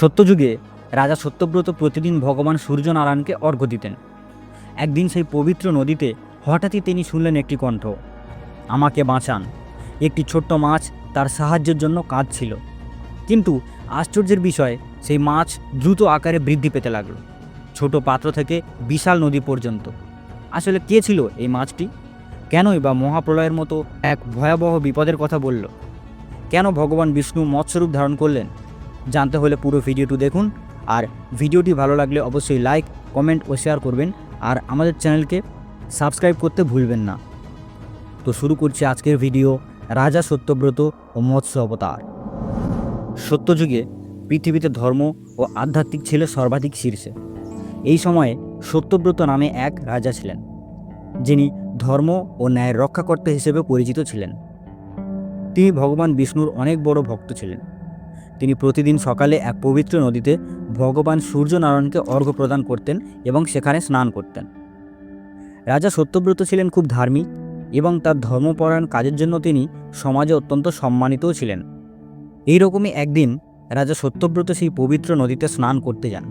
সত্যযুগে রাজা সত্যব্রত প্রতিদিন ভগবান সূর্যনারায়ণকে অর্ঘ্য দিতেন। একদিন সেই পবিত্র নদীতে হঠাৎই তিনি শুনলেন একটি কণ্ঠ, আমাকে বাঁচান, একটি ছোট্ট মাছ তার সাহায্যের জন্য কাঁদছিল। কিন্তু আশ্চর্যের বিষয়, সেই মাছ দ্রুত আকারে বৃদ্ধি পেতে লাগল, ছোট পাত্র থেকে বিশাল নদী পর্যন্ত। আসলে কে ছিল এই মাছটি? কেনই বা মহাপ্রলয়ের মতো এক ভয়াবহ বিপদের কথা বলল? কেন ভগবান বিষ্ণু মৎস্যরূপ ধারণ করলেন? জানতে হলে পুরো ভিডিওটি দেখুন। আর ভিডিওটি ভালো লাগলে অবশ্যই লাইক কমেন্ট ও শেয়ার করবেন। আর আমাদের চ্যানেলকে সাবস্ক্রাইব করতে ভুলবেন না। তো শুরু করছি আজকের ভিডিও, রাজা সত্যব্রত ও মৎস্য অবতার। সত্যযুগে পৃথিবীতে ধর্ম ও আধ্যাত্মিক ছিল সর্বাধিক শীর্ষে। এই সময়ে সত্যব্রত নামে এক রাজা ছিলেন, যিনি ধর্ম ও ন্যায়ের রক্ষাকর্তা হিসেবে পরিচিত ছিলেন। তিনি ভগবান বিষ্ণুর অনেক বড় ভক্ত ছিলেন। তিনি প্রতিদিন সকালে এক পবিত্র নদীতে ভগবান সূর্যনারায়ণকে অর্ঘ্য প্রদান করতেন এবং সেখানে স্নান করতেন। রাজা সত্যব্রত ছিলেন খুব ধার্মিক এবং তার ধর্মপরায়ণ কাজের জন্য তিনি সমাজে অত্যন্ত সম্মানিতও ছিলেন। এইরকমই একদিন রাজা সত্যব্রত সেই পবিত্র নদীতে স্নান করতে যান।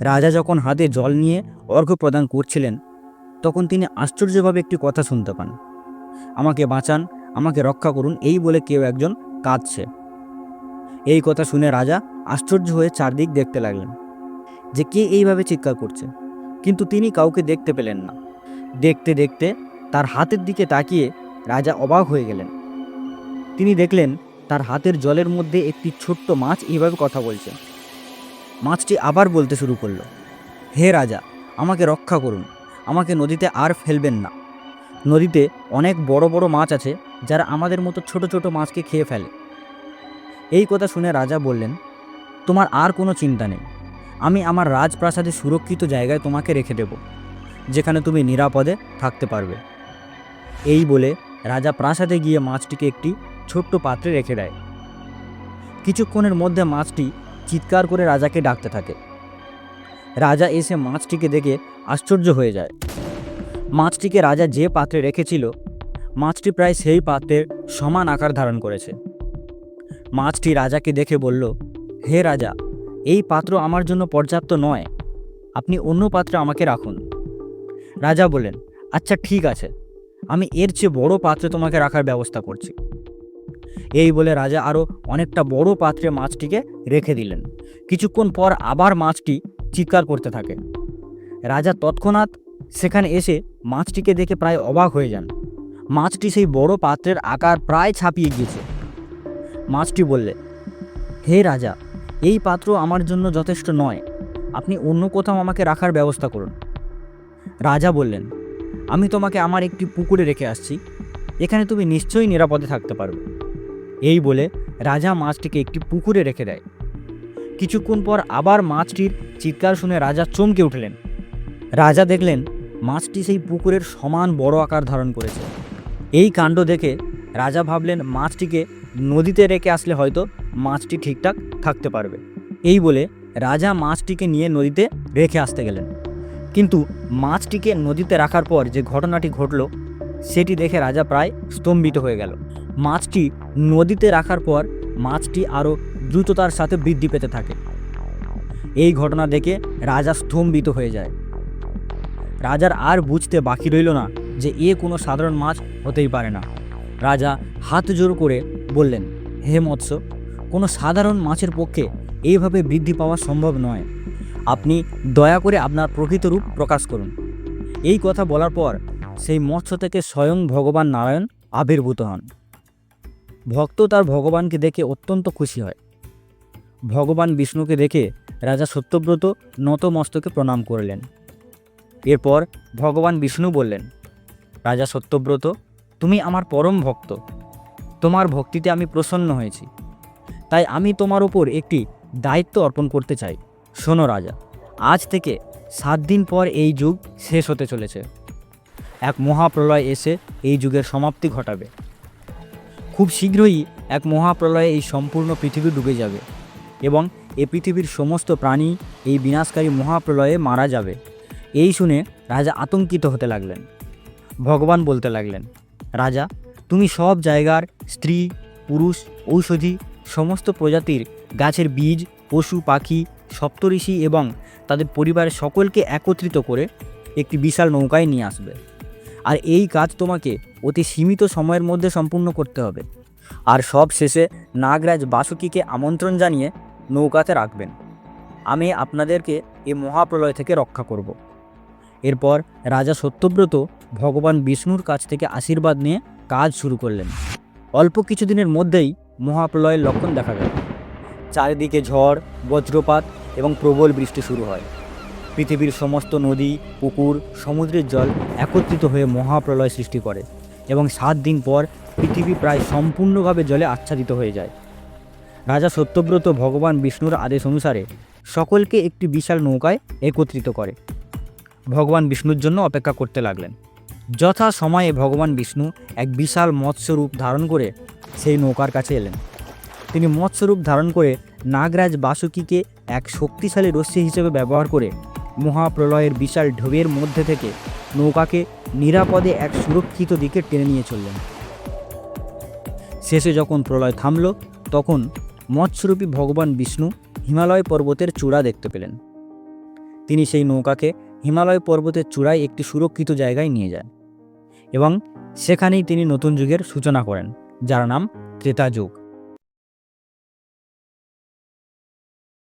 রাজা যখন হাতে জল নিয়ে অর্ঘ্য প্রদান করছিলেন, তখন তিনি আশ্চর্যভাবে একটি কথা শুনতে পান। আমাকে বাঁচান, আমাকে রক্ষা করুন, এই বলে কেউ একজন কাঁদছে। এই কথা শুনে রাজা আশ্চর্য হয়ে চারদিক দেখতে লাগলেন যে কে এইভাবে চিৎকার করছে। কিন্তু তিনি কাউকে দেখতে পেলেন না। দেখতে দেখতে তার হাতের দিকে তাকিয়ে রাজা অবাক হয়ে গেলেন। তিনি দেখলেন তার হাতের জলের মধ্যে একটি ছোট্ট মাছ এইভাবে কথা বলছে। মাছটি আবার বলতে শুরু করল, হে রাজা, আমাকে রক্ষা করুন। আমাকে নদীতে আর ফেলবেন না। নদীতে অনেক বড় বড় মাছ আছে যারা আমাদের মতো ছোট ছোট মাছকে খেয়ে ফেলে। এই কথা শুনে রাজা বললেন, তোমার আর কোনো চিন্তা নেই। আমি আমার রাজপ্রাসাদে সুরক্ষিত জায়গায় তোমাকে রেখে দেব, যেখানে তুমি নিরাপদে থাকতে পারবে। এই বলে রাজা প্রাসাদে গিয়ে মাছটিকে একটি ছোট্ট পাত্রে রেখে দেয়। কিছুক্ষণের মধ্যে মাছটি চিৎকার করে রাজাকে ডাকতে থাকে। রাজা এসে মাছটিকে দেখে আশ্চর্য হয়ে যায়। মাছটিকে রাজা যে পাত্রে রেখেছিল, মাছটি প্রায় সেই পাত্রের সমান আকার ধারণ করেছে। মাছটি রাজাকে দেখে বলল, হে রাজা, এই পাত্র আমার জন্য পর্যাপ্ত নয়। আপনি অন্য পাত্রে আমাকে রাখুন। রাজা বলেন আচ্ছা ঠিক আছে। আমি এর চেয়ে বড় পাত্রে তোমাকে রাখার ব্যবস্থা করছি। এই বলে রাজা আরও অনেকটা বড় পাত্রে মাছটিকে রেখে দিলেন। কিছুক্ষণ পর আবার মাছটি চিৎকার করতে থাকে। রাজা তৎক্ষণাৎ সেখানে এসে মাছটিকে দেখে প্রায় অবাক হয়ে যান। মাছটি সেই বড় পাত্রের আকার প্রায় ছাপিয়ে গিয়েছে। মাছটি বললে, হে রাজা, এই পাত্র আমার জন্য যথেষ্ট নয়। আপনি অন্য কোথাও আমাকে রাখার ব্যবস্থা করুন। রাজা বললেন, আমি তোমাকে আমার একটি পুকুরে রেখে আসছি। এখানে তুমি নিশ্চয়ই নিরাপদে থাকতে পারবে। এই বলে রাজা মাছটিকে একটি পুকুরে রেখে দেয়। কিছুক্ষণ পর আবার মাছটির চিৎকার শুনে রাজা চমকে উঠলেন। রাজা দেখলেন মাছটি সেই পুকুরের সমান বড় আকার ধারণ করেছে। এই কাণ্ড দেখে রাজা ভাবলেন মাছটিকে নদীতে রেখে আসলে হয়তো মাছটি ঠিকঠাক থাকতে পারবে। এই বলে রাজা মাছটিকে নিয়ে নদীতে রেখে আসতে গেলেন। কিন্তু মাছটিকে নদীতে রাখার পর যে ঘটনাটি ঘটল, সেটি দেখে রাজা প্রায় স্তম্ভিত হয়ে গেল। মাছটি নদীতে রাখার পর মাছটি আরও দ্রুততার সাথে বৃদ্ধি পেতে থাকে। এই ঘটনা দেখে রাজা স্তম্ভিত হয়ে যায়। রাজার আর বুঝতে বাকি রইল না যে এ কোনো সাধারণ মাছ হতেই পারে না। রাজা হাত জোর করে বললেন, হে মৎস্য, কোনো সাধারণ মাছের পক্ষে এইভাবে বৃদ্ধি পাওয়া সম্ভব নয়। আপনি দয়া করে আপনার প্রকৃত রূপ প্রকাশ করুন। এই কথা বলার পর সেই মৎস্য থেকে স্বয়ং ভগবান নারায়ণ আবির্ভূত হন। ভক্ত তার ভগবানকে দেখে অত্যন্ত খুশি হয়। ভগবান বিষ্ণুকে দেখে রাজা সত্যব্রত নত মস্তকে প্রণাম করলেন। এরপর ভগবান বিষ্ণু বললেন, রাজা সত্যব্রত তুমি আমার পরম ভক্ত। তোমার ভক্তিতে আমি প্রসন্ন হয়েছি। তাই আমি তোমার ওপর একটি দায়িত্ব অর্পণ করতে চাই। শোনো রাজা, আজ থেকে সাত দিন পর এই যুগ শেষ হতে চলেছে। এক মহাপ্রলয় এসে এই যুগের সমাপ্তি ঘটাবে। খুব শীঘ্রই এক মহাপ্রলয়ে এই সম্পূর্ণ পৃথিবী ডুবে যাবে এবং এ পৃথিবীর সমস্ত প্রাণী এই বিনাশকারী মহাপ্রলয়ে মারা যাবে। এই শুনে রাজা আতঙ্কিত হতে লাগলেন। ভগবান বলতে লাগলেন রাজা, তুমি সব জায়গার স্ত্রী, পুরুষ, ঔষধি, সমস্ত প্রজাতির গাছের বীজ, পশু, পাখি, সপ্তঋষি এবং তাদের পরিবারের সকলকে একত্রিত করে একটি বিশাল নৌকায় নিয়ে আসবে। আর এই কাজ তোমাকে অতি সীমিত সময়ের মধ্যে সম্পূর্ণ করতে হবে। আর সব শেষে নাগরাজ বাসুকিকে আমন্ত্রণ জানিয়ে নৌকাতে রাখবেন। আমি আপনাদেরকে এই মহাপ্রলয় থেকে রক্ষা করব। এরপর রাজা সত্যব্রত ভগবান বিষ্ণুর কাছ থেকে আশীর্বাদ নিয়ে কাজ শুরু করলেন। অল্প কিছুদিনের মধ্যেই মহাপ্রলয়ের লক্ষণ দেখা গেল। চারিদিকে ঝড়, বজ্রপাত এবং প্রবল বৃষ্টি শুরু হয়। পৃথিবীর সমস্ত নদী, পুকুর, সমুদ্রের জল একত্রিত হয়ে মহাপ্রলয় সৃষ্টি করে এবং সাত দিন পর পৃথিবী প্রায় সম্পূর্ণভাবে জলে আচ্ছাদিত হয়ে যায়। রাজা সত্যব্রত ভগবান বিষ্ণুর আদেশ অনুসারে সকলকে একটি বিশাল নৌকায় একত্রিত করে। ভগবান বিষ্ণুর জন্য অপেক্ষা করতে লাগলেন। যথা সময়ে ভগবান বিষ্ণু এক বিশাল মৎস্যরূপ ধারণ করে সেই নৌকার কাছে এলেন। তিনি মৎস্যরূপ ধারণ করে নাগরাজ বাসুকিকে এক শক্তিশালী রশ্মি হিসেবে ব্যবহার করে মহাপ্রলয়ের বিশাল ঢেউয়ের মধ্যে থেকে নৌকাকে নিরাপদে এক সুরক্ষিত দিকে টেনে নিয়ে চললেন। শেষে যখন প্রলয় থামল, তখন মৎস্যরূপী ভগবান বিষ্ণু হিমালয় পর্বতের চূড়া দেখতে পেলেন। তিনি সেই নৌকাকে হিমালয় পর্বতের চূড়ায় একটি সুরক্ষিত জায়গায় নিয়ে যান এবং সেখানেই তিনি নতুন যুগের সূচনা করেন, যার নাম ত্রেতা যুগ।